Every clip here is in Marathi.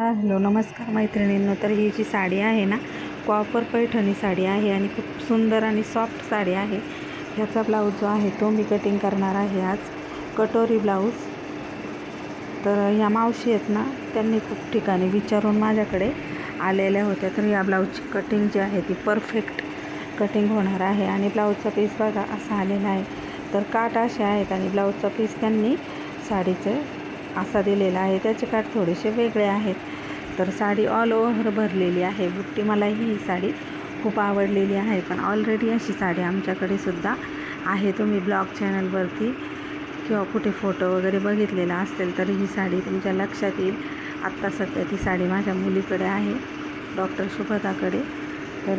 हा हॅलो नमस्कार मैत्रिणींनो. तर ही जी साडी आहे ना कॉपर पैठणी साडी आहे आणि खूप सुंदर आणि सॉफ्ट साडी आहे. ह्याचा ब्लाऊज जो आहे तो मी कटिंग करणार आहे आज. कटोरी ब्लाऊज. तर ह्या मावशी आहेत ना त्यांनी खूप ठिकाणी विचारून माझ्याकडे आलेल्या होत्या. तर या ब्लाऊजची कटिंग जी आहे ती परफेक्ट कटिंग होणार आहे आणि ब्लाऊजचा पीस बघा असा आलेला आहे. तर काट असे आहेत आणि ब्लाऊजचा पीस त्यांनी साडीचं असा दिलेला आहे. त्याचे काठ थोडेसे वेगळे आहेत. तर साडी ऑल ओव्हर भरलेली आहे. बुट्टी मला ही साडी खूप आवडलेली आहे. पण ऑलरेडी अशी साडी आमच्याकडे सुद्धा आहे. तुम्ही ब्लॉग चॅनलवरती किंवा कुठे फोटो वगैरे बघितलेला असेल तर ही साडी तुमच्या लक्षात येईल. आत्ता सध्या ती साडी माझ्या मुलीकडे आहे. डॉक्टर शुभताकडे तर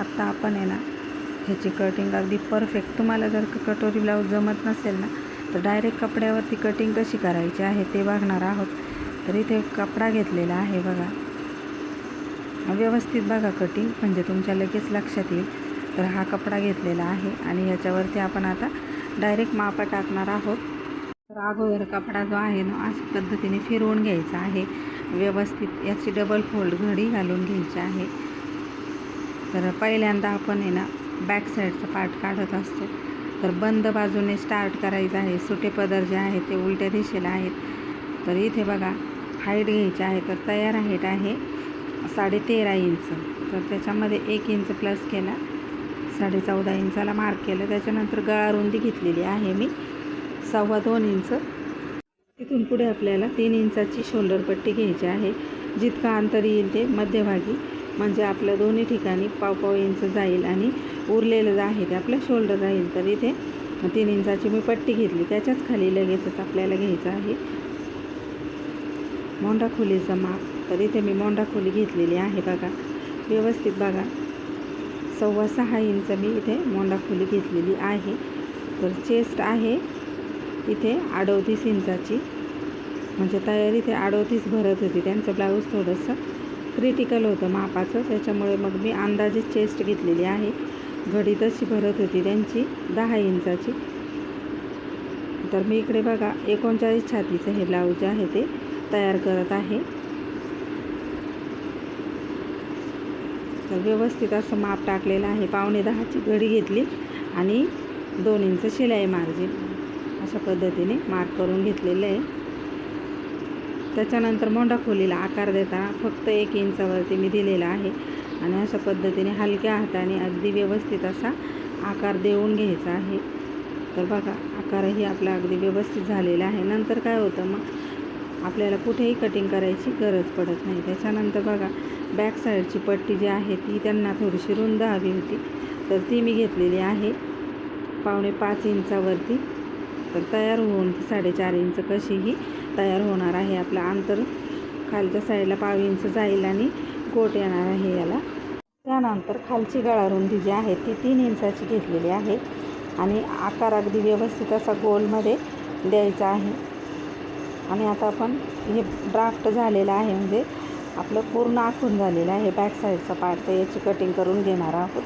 आत्ता आपण आहे ना ह्याची कटिंग अगदी परफेक्ट तुम्हाला जर कटोरी ब्लाऊज जमत नसेल ना तर डायरेक्ट कपड्यावरती कटिंग कशी करायची आहे ते बघणार आहोत. तर इथे कपडा घेतलेला आहे बघा. व्यवस्थित बघा कटिंग म्हणजे तुमच्या लगेच लक्षात येईल. तर हा कपडा घेतलेला आहे आणि याच्यावरती आपण आता डायरेक्ट मापा टाकणार आहोत. तर अगोदर कपडा जो आहे ना अशा पद्धतीने फिरवून घ्यायचा आहे. व्यवस्थित याची डबल फोल्ड घडी घालून घ्यायची आहे. तर पहिल्यांदा आपण आहे ना बॅक साईडचा पार्ट काढत असतो. तर बंद बाजूने स्टार्ट करायचं आहे. सुटे पदर जे आहेत ते उलट्या दिशेला आहेत. तर इथे बघा हाईट घ्यायची आहे. तर तयार हाईट आहे साडेतेरा इंच तर त्याच्यामध्ये एक इंच प्लस केला. साडे चौदा इंचाला मार्क केलं. त्याच्यानंतर गळा रुंदी घेतलेली आहे मी. सव्वा दोन इंच तिथून पुढे आपल्याला तीन इंचाची शोल्डर पट्टी घ्यायची आहे. जितकं अंतर येईल ते मध्यभागी. म्हणजे आपलं दोन्ही ठिकाणी पाव पाव इंच जाईल आणि उरलेलं आहे ते आपलं शोल्डर राहील. तर इथे तीन इंचाची मी पट्टी घेतली. त्याच्याच खाली लगेचच आपल्याला घ्यायचं आहे. मोंडा खोलीचं माप. तर इथे मी मोंडा खोली घेतलेली आहे बघा. व्यवस्थित बघा. सव्वा सहा इंच मी इथे मोंडा खोली घेतलेली आहे. तर चेस्ट आहे इथे अडोतीस इंचाची. म्हणजे तयारी ते अडोतीस भरत होती. त्यांचं ब्लाऊज थोडंसं क्रिटिकल होतं मापाचं. त्याच्यामुळे मग मी अंदाजे चेस्ट घेतलेली आहे. घडी तशी भरत होती त्यांची दहा इंचाची. तर मी इकडे बघा एकोणचाळीस छातीचं हे ब्लाऊज जे आहे ते तयार करत आहे. तर व्यवस्थित असं माप टाकलेलं आहे. पावणे दहाची घडी घेतली आणि दोन इंच शिलाई मार्जिन. अशा पद्धतीने मार्क करून घेतलेलं आहे. त्याच्यानंतर मोंडा खोलीला आकार देताना फक्त एक इंचावरती मी दिलेला आहे. आणि अशा पद्धतीने हलक्या हाताने अगदी व्यवस्थित असा आकार देऊन घ्यायचा आहे. तर बघा आकारही आपला अगदी व्यवस्थित झालेला आहे. नंतर काय होतं मग? आपल्याला कुठेही कटिंग करायची गरज पडत नाही. त्याच्यानंतर बघा बॅक साईडची पट्टी जी आहे ती त्यांना थोडीशी रुंद हवी होती. तर ती मी घेतलेली आहे. पावणे पाच इंचावरती. तर तयार होऊन ती साडेचार इंच कशीही तयार होणार आहे. आपलं अंतर खालच्या साईडला पाव इंच जाईल आणि गोट येणार आहे याला. त्यानंतर खालची गळा रुंदी जी आहे ती तीन इंचाची घेतलेली आहे आणि आकार अगदी व्यवस्थित असा गोलमध्ये द्यायचा आहे. आणि आता आपण हे ड्राफ्ट झालेलं आहे म्हणजे आपलं पूर्ण आखून झालेलं आहे. बॅक साईडचा पार्ट तर याची कटिंग करून घेणार आहोत.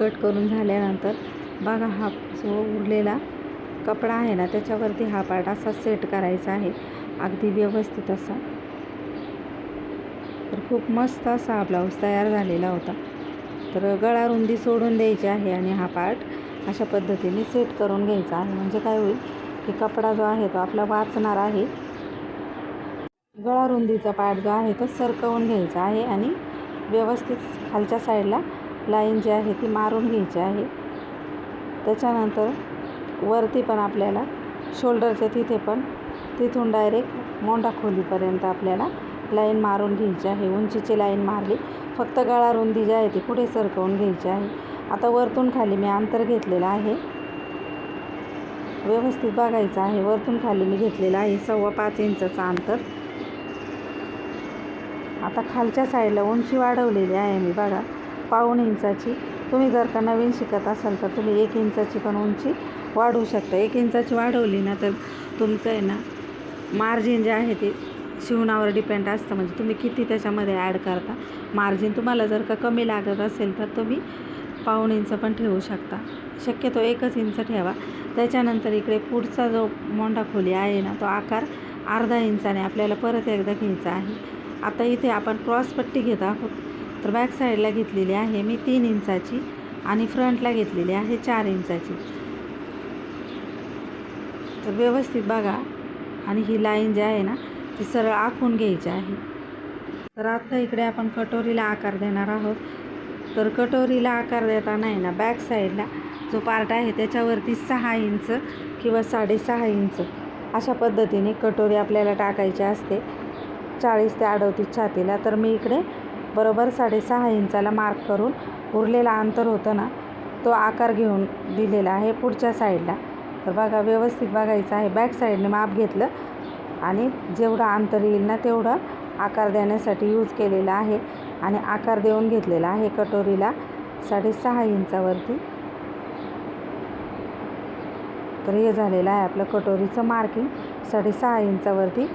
कट करून झाल्यानंतर बघा हा जो उरलेला कपडा आहे ना त्याच्यावरती हा पार्ट असा सेट करायचा आहे. अगदी व्यवस्थित असा. तर खूप मस्त असा हा ब्लाऊज तयार झालेला होता. तर गळा रुंदी सोडून द्यायची आहे आणि हा पार्ट अशा पद्धतीने सेट करून घ्यायचा आहे. म्हणजे काय होईल की कपडा जो आहे तो आपला वाचणार आहे. गळा रुंदीचा पार्ट जो आहे तो सरकवून घ्यायचा आहे आणि व्यवस्थित खालच्या साईडला लाईन जी आहे ती मारून घ्यायची आहे. त्याच्यानंतर वरती पण आपल्याला शोल्डरच्या तिथे पण तिथून डायरेक्ट मोंडा खोलीपर्यंत आपल्याला लाईन मारून घ्यायची आहे. उंचीची लाईन मारली. फक्त गळा रुंदी जी आहे ती पुढे सरकवून घ्यायची आहे. आता वरतून खाली मी अंतर घेतलेलं आहे. व्यवस्थित बघायचं आहे. वरतून खाली मी घेतलेलं आहे. सव्वा पाच इंचाचं अंतर. आता खालच्या साईडला उंची वाढवलेली आहे मी बघा. पाऊण इंचाची. तुम्ही जर का नवीन शिकत असाल तर तुम्ही एक इंचाची पण उंची वाढवू शकता. एक इंचाची वाढवली ना तर तुमचं आहे ना मार्जिन जे आहे ते शिवणावर डिपेंड असतं. म्हणजे तुम्ही किती त्याच्यामध्ये ॲड करता. मार्जिन तुम्हाला जर का कमी लागत असेल तर तुम्ही पाऊण इंच पण ठेवू शकता. शक्यतो एकच इंच ठेवा. त्याच्यानंतर इकडे पुढचा जो मोंडा खोली आहे ना तो आकार अर्धा इंचाने आपल्याला परत एकदा घ्यायचा आहे. आता इथे आपण क्रॉसपट्टी घेत आहोत. तर बॅक साईडला घेतलेली आहे मी तीन इंचाची आणि फ्रंटला घेतलेली आहे चार इंचाची. तर व्यवस्थित बघा. आणि ही लाईन जी आहे ना ती सरळ आखून घ्यायची आहे. तर आता इकडे आपण कटोरीला आकार देणार आहोत. तर कटोरीला आकार देताना आहे ना बॅक साईडला जो पार्ट आहे त्याच्यावरती सहा इंच किंवा साडेसहा इंच अशा पद्धतीने कटोरी आपल्याला टाकायची असते. चाळीस ते अडतीस छातीला. तर मी इकडे बरोबर साडेसहा इंचाला मार्क करून उरलेला अंतर होतं ना तो आकार घेऊन दिलेला आहे पुढच्या साईडला. तर बघा व्यवस्थित बघायचं आहे. बॅक साईडने माप घेतलं आणि जेवढं अंतर येईल ना तेवढं आकार देण्यासाठी यूज केलेला आहे आणि आकार देऊन घेतलेला आहे कटोरीला साडेसहा इंचावरती. तर हे झालेलं आहे आपलं कटोरीचं मार्किंग साडेसहा इंचावरती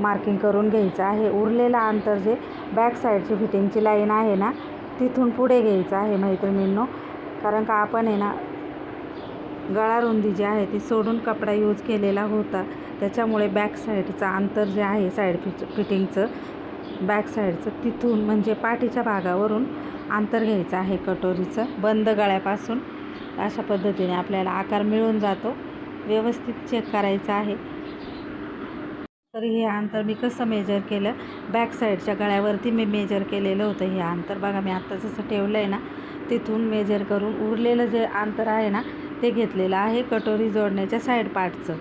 मार्किंग करून घ्यायचं आहे. उरलेलं अंतर जे बॅक साईडची फिटिंगची लाईन आहे ना तिथून पुढे घ्यायचं आहे मैत्रिणींनो. कारण का आपण आहे ना गळा रुंदी जी आहे ती सोडून कपडा यूज केलेला होता. त्याच्यामुळे बॅक साईडचं अंतर जे आहे साईड फिट फिटिंगचं बॅक साईडचं तिथून म्हणजे पाठीच्या भागावरून अंतर घ्यायचं आहे कटोरीचं. बंद गळ्यापासून. अशा पद्धतीने आपल्याला आकार मिळून जातो. व्यवस्थित चेक करायचं आहे. तर हे अंतर मी कसं मेजर केलं? बॅक साईडच्या गळ्यावरती मी मेजर केलेलं होतं हे अंतर. बघा मी आत्ता जसं ठेवलं आहे ना तिथून मेजर करून उरलेलं जे अंतर आहे ना ते घेतलेलं आहे कटोरी जोडण्याच्या साईड पार्टचं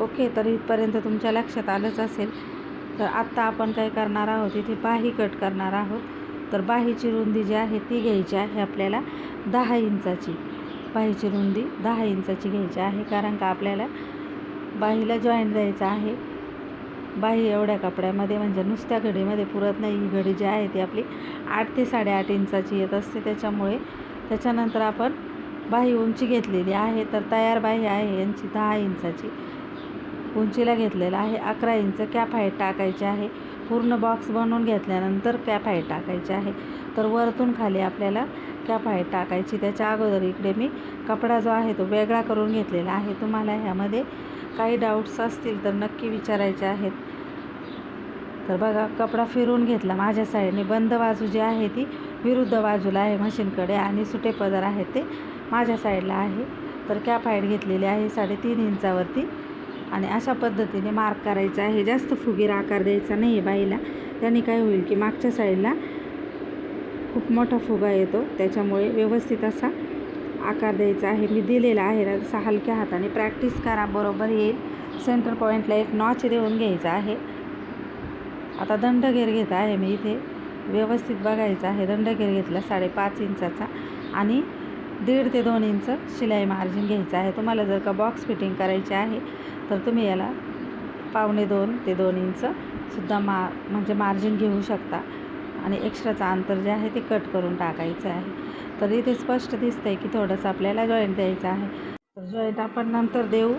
ओके तर इथपर्यंत तुमच्या लक्षात आलंच असेल. तर आत्ता आपण काय करणार आहोत? इथे बाही कट करणार आहोत. तर बाहीची रुंदी जी आहे ती घ्यायची आहे आपल्याला दहा इंचाची. बाहीची रुंदी दहा इंचाची घ्यायची आहे कारण का आपल्याला बाहीला जॉईंट द्यायचं आहे. बाही एवढ्या कपड्यामध्ये म्हणजे नुसत्या घडीमध्ये पुरत नाही. ही घडी जी आहे ती आपली आठ ते साडेआठ इंचाची येत असते. त्याच्यामुळे त्याच्यानंतर आपण बाही उंची घेतलेली आहे. तर तयार बाही आहे यांची दहा इंचाची. उंचीला घेतलेलं आहे. अकरा इंच कॅप हाईट टाकायची आहे. पूर्ण बॉक्स बनवून घेतल्यानंतर कॅप हाईट टाकायची आहे. तर वरतून खाली आपल्याला कॅप हाईट टाकायची. त्याच्या अगोदर इकडे मी कपडा जो आहे तो वेगळा करून घेतलेला आहे. तुम्हाला ह्यामध्ये काही डाऊट्स असतील तर नक्की विचारायचे आहेत. तर बघा कपडा फिरून घेतला माझ्या साईडने बंद बाजू जी आहे ती विरुद्ध बाजूला आहे मशीनकडे आणि सुटे पदर आहे ते माझ्या साईडला आहे. तर कॅप हाईट घेतलेली आहे साडेतीन इंचावरती आणि अशा पद्धतीने मार्क करायचा आहे. जास्त फुगीर आकार द्यायचा नाही आहे बाईला. त्याने काय होईल की मागच्या साईडला खूप मोठा फुगा येतो. त्याच्यामुळे व्यवस्थित असा आकार द्यायचा आहे. मी दिलेला आहे ना तसा हलक्या हाताने. प्रॅक्टिस करा बरोबर येईल. सेंटर पॉईंटला एक नॉच देऊन घ्यायचा आहे. आता दंडगेर घेत आहे मी इथे. व्यवस्थित बघायचं आहे. दंडगेर घेतला साडेपाच इंचाचा आणि दीड ते दोन इंच शिलाई मार्जिन घ्यायचं आहे. तुम्हाला जर का बॉक्स फिटिंग करायची आहे तर तुम्ही याला पावणे दोन ते दोन इंचसुद्धा मा म्हणजे मार्जिन घेऊ शकता. आणि एक्स्ट्राचं अंतर जे आहे ते कट करून टाकायचं आहे. तर इथे स्पष्ट दिसतं आहे की थोडंसं आपल्याला जॉईंट द्यायचं आहे. तर जॉईंट आपण नंतर देऊ.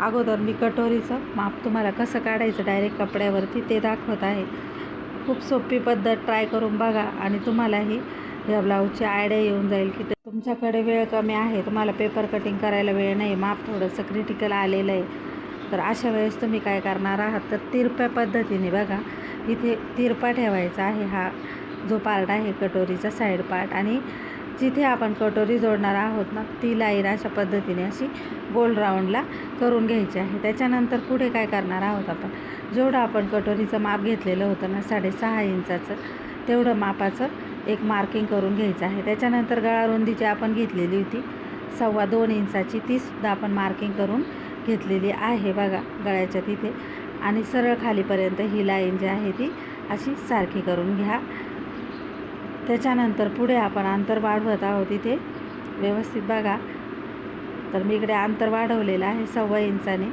अगोदर मी कटोरीचं माप तुम्हाला कसं काढायचं डायरेक्ट कपड्यावरती ते दाखवत आहे. खूप सोपी पद्धत ट्राय करून बघा आणि तुम्हालाही या ब्लाऊजची आयडिया येऊन जाईल की तुमच्याकडे वेळ कमी आहे तुम्हाला पेपर कटिंग करायला वेळ नाही माप थोडंसं क्रिटिकल आलेलं आहे. तर अशा वेळेस तुम्ही काय करणार आहात? तर तिरप्या पद्धतीने बघा इथे तिरपा ठेवायचा आहे हा जो पार्ट आहे कटोरीचा साईड पार्ट आणि जिथे आपण कटोरी जोडणार आहोत ना ती लाईन अशा पद्धतीने अशी गोल राऊंडला करून घ्यायची आहे. त्याच्यानंतर पुढे काय करणार आहोत आपण? जेवढं आपण कटोरीचं माप घेतलेलं होतं ना साडेसहा इंचाचं तेवढं मापाचं एक मार्किंग करून घ्यायचं आहे. त्याच्यानंतर गळा रुंदीची आपण घेतलेली होती सव्वा दोन इंचाची तीसुद्धा आपण मार्किंग करून घेतलेली आहे बघा गळ्याच्या तिथे. आणि सरळ खालीपर्यंत ही लाईन जी आहे ती अशी सारखी करून घ्या. त्याच्यानंतर पुढे आपण अंतर वाढवत आहोत इथे. व्यवस्थित बघा. तर मी इकडे अंतर वाढवलेलं आहे सव्वा इंचाने.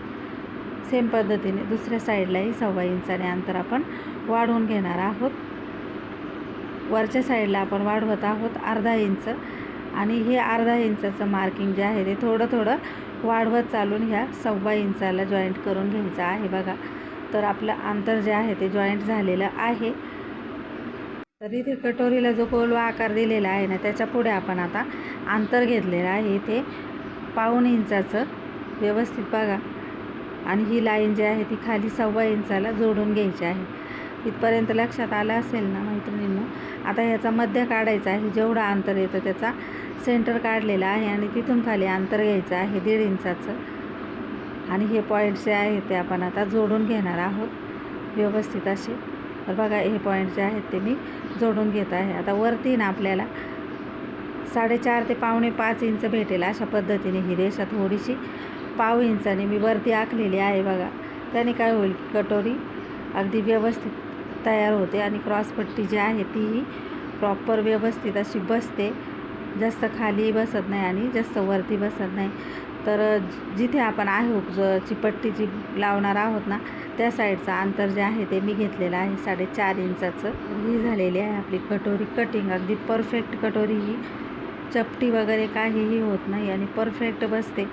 सेम पद्धतीने दुसऱ्या साईडलाही सव्वा इंचाने अंतर आपण वाढवून घेणार आहोत. वरच्या साईडला आपण वाढवत आहोत अर्धा इंच. आणि हे अर्धा इंचाचं मार्किंग जे आहे ते थोडं थोडं वाढवत चालून ह्या सव्वा इंचाला जॉईंट करून घ्यायचं आहे बघा. तर आपलं अंतर जे आहे ते जॉईंट झालेलं आहे. तर इथे कटोरीला जो कोलवा आकार दिलेला आहे ना त्याच्या पुढे आपण आता अंतर घेतलेलं आहे. इथे पाऊण इंचाचं व्यवस्थित बघा. आणि ही लाईन जी आहे ती खाली सव्वा इंचाला जोडून घ्यायची आहे. इथपर्यंत लक्षात आलं असेल ना मैत्रिणींनो? आता ह्याचा मध्य काढायचा आहे. जेवढं अंतर येतं त्याचा सेंटर काढलेला आहे आणि तिथून खाली अंतर घ्यायचं आहे दीड इंचाचं. आणि हे पॉईंट जे आहे ते आपण आता जोडून घेणार आहोत. व्यवस्थित असे. तर बघा हे पॉईंट जे आहेत ते मी जोडून घेत आहे. आता वरती ना आपल्याला साडेचार ते पावणे पाच इंच भेटेल अशा पद्धतीने ही रेषा थोडीशी पाव इंचाने मी वरती आखलेली आहे बघा. त्याने काय होईल? कटोरी अगदी व्यवस्थित तयार होते आणि क्रॉसपट्टी जी आहे तीही प्रॉपर व्यवस्थित अशी बसते. जास्त खाली बसत नाही आणि जास्त वरती बसत नाही. तर जिथे आपण आहे ची पट्टी जी लावणार आहोत ना त्या साईडचं अंतर जे आहे ते मी घेतलेलं आहे. साडेचार इंचाचं. ही झालेली आहे आपली कटोरी. कटिंग अगदी परफेक्ट कटोरी ही. चपटी वगैरे काहीही होत नाही आणि परफेक्ट बसते.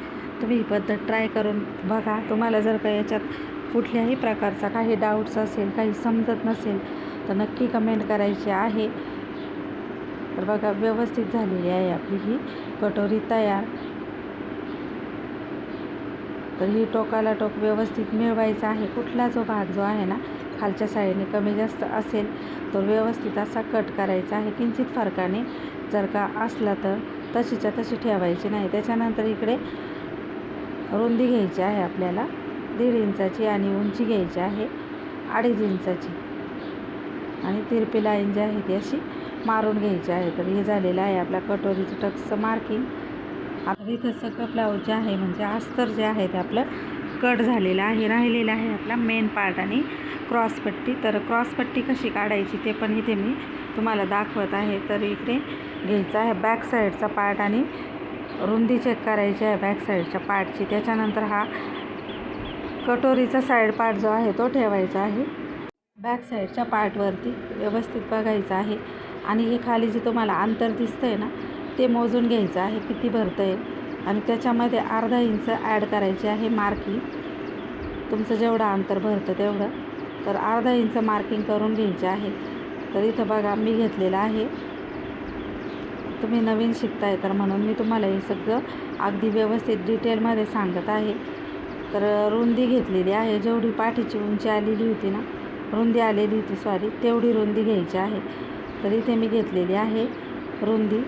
तुम्ही ही पद्धत ट्राय करून बघा. तुम्हाला जर का याच्यात कुठल्याही प्रकारचा काही डाऊट्स असेल काही समजत नसेल तर नक्की कमेंट करायची आहे. तर बघा व्यवस्थित झालेली आहे आपली ही कटोरी तयार. तर ही टोकाला टोक व्यवस्थित मिळवायचा आहे. कुठला जो भाग जो आहे ना खालच्या साईडने कमी जास्त असेल तो व्यवस्थित असा कट करायचा आहे. किंचित फरकाने जर का असला तर तशीच्या तशी ठेवायची नाही. त्याच्यानंतर इकडे रुंदी घ्यायची आहे आपल्याला. दीड इंचाची आणि उंची घ्यायची आहे. अडीच इंचाची. आणि तिरपी लाईन जी आहे ती अशी मारून घ्यायची आहे. तर हे झालेलं आहे आपल्या कटोरीचं टक्स मार्किंग. आता इथं सगळं ब्लाऊज जे आहे म्हणजे अस्तर जे आहे ते आपलं कट झालेलं आहे राहिलेलं आहे आपला मेन पार्ट आणि क्रॉसपट्टी तर क्रॉसपट्टी कशी काढायची ते पण इथे मी तुम्हाला दाखवत आहे. तर इकडे घ्यायचं आहे बॅक साईडचा पार्ट आणि रुंदी चेक करायची आहे बॅक साईडच्या पार्टची त्याच्यानंतर हा कटोरीचा साईड पार्ट जो आहे तो ठेवायचा आहे. बॅक साईडच्या पार्टवरती व्यवस्थित बघायचं आहे. आणि हे खाली जे तुम्हाला अंतर दिसतं आहे ना ते मोजून घ्यायचं आहे किती भरतं आहे आणि त्याच्यामध्ये अर्धा इंच ॲड करायची आहे मार्किंग तुमचं जेवढं अंतर भरतं तेवढं. तर अर्धा इंच मार्किंग करून घ्यायचे आहे. तर इथं बघा मी घेतलेलं आहे. तुम्ही नवीन शिकताय तर म्हणून मी तुम्हाला हे सगळं अगदी व्यवस्थित डिटेलमध्ये सांगत आहे. तर रुंदी घेतलेली आहे. जेवढी पाठीची उंची आलेली होती ना रुंदी आलेली होती सॉरी तेवढी रुंदी घ्यायची आहे. तर इथे मी घेतलेली आहे रुंदी.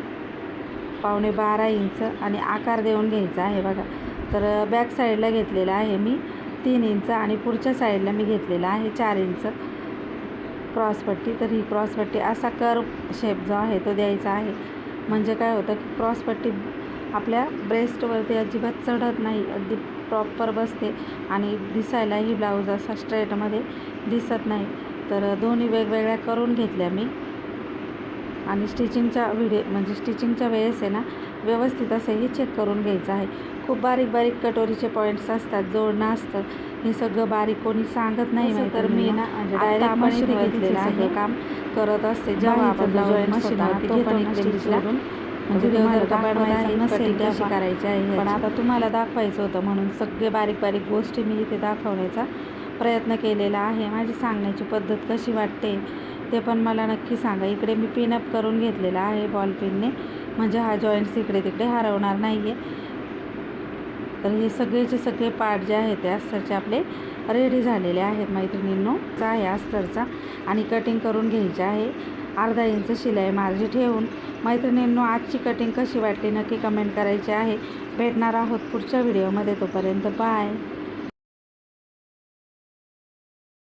पावणे बारा इंच आणि आकार देऊन घ्यायचा आहे बघा. तर बॅक साईडला घेतलेला आहे मी तीन इंच आणि पुढच्या साईडला मी घेतलेला आहे चार इंच क्रॉसपट्टी तर ही क्रॉसपट्टी असा कर्व शेप जो आहे तो द्यायचा आहे. म्हणजे काय होतं की क्रॉसपट्टी आपल्या ब्रेस्टवरती अजिबात चढत नाही अगदी प्रॉपर बसते आणि दिसायलाही ब्लाऊज असा स्ट्रेटमध्ये दिसत नाही. तर दोन्ही वेगवेगळ्या करून घेतल्या मी. आणि स्टिचिंगच्या व्हिडिओ म्हणजे स्टिचिंगच्या वेळेस आहे ना व्यवस्थित असं हे चेक करून घ्यायचं आहे. खूप बारीक बारीक कटोरीचे पॉईंट्स असतात जोडणं असतं. हे सगळं बारीक कोणी सांगत नाही तर मी ना. म्हणजे डायरेक्ट मशीन घेतलेलं आहे. काम करत असते. जेव्हा आपण मशीन म्हणजे बनवायचं नसेल करायची आहे पण आता तुम्हाला दाखवायचं होतं म्हणून सगळे बारीक बारीक गोष्टी मी इथे दाखवण्याचा प्रयत्न केलेला आहे. माझी सांगण्याची पद्धत कशी वाटते? ते पण मला नक्की सांगा. इकडे मी पिनअप करून घेतलेला आहे बॉल पिनने म्हणजे हा जॉईंट्स इकडे तिकडे हरवणार नाही आहे तर हे सगळेचे सगळे पार्ट जे आहेत ते अस्तरचे आपले रेडी झालेले आहेत मैत्रिणींनो. आहे अस्तरचा आणि कटिंग करून घ्यायचे आहे. अर्धा इंच शिलाई मार्जी ठेवून. मैत्रिणींनो आजची कटिंग कशी वाटली नक्की कमेंट करायची आहे. भेटणार आहोत पुढच्या व्हिडिओमध्ये तोपर्यंत बाय